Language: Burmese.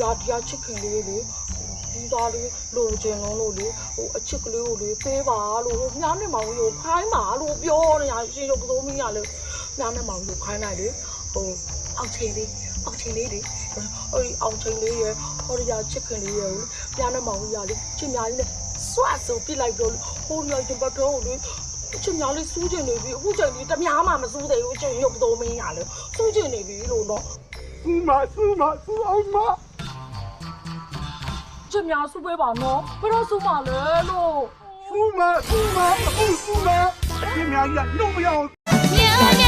ရာဒီယာချစ်ခင်လေးလေဒီသားလေးလိုချင်လုံးလို့လေဟိုအချစ်ကလေးကိုလေပေးပါလို့ဟိုများနဲ့မောင်ကြီးကိုခိုင်းပါလို့ပြောနေတာရှင်တို့ပစိုးမင်းကလေများနဲ့မောင်ကြီးကိုခိုင်းလိုက်လေဟိုအောက်ချိန်လေးအောက်ချိန်လေးတွေဟိုဒီအောက်ချိန်လေးရဟိုဒီရာချစ်ခင်လေးရများနဲ့မောင်ကြီးကလေချစ်များလေးနဲ့ဆွတ်ဆိုပြစ်လိုက်တော့ဟိုဒီရာတင်ပတ်တော့လေအချင်းများလေးစူးကျင်နေပြီအခုချိန်ကြီးတများမှမစူးသေးဘူးအချင်းရုပ်သုံးမင်းရလေစူးကျင်နေပြီလို့တော့စူးမစူးမစူးအောင်မ ချစ်များစုပေးပါနော်ဘယ်တော့စုပါလဲလို့ 苏妈苏妈不苏妈，这苗呀弄不要。 娘娘忙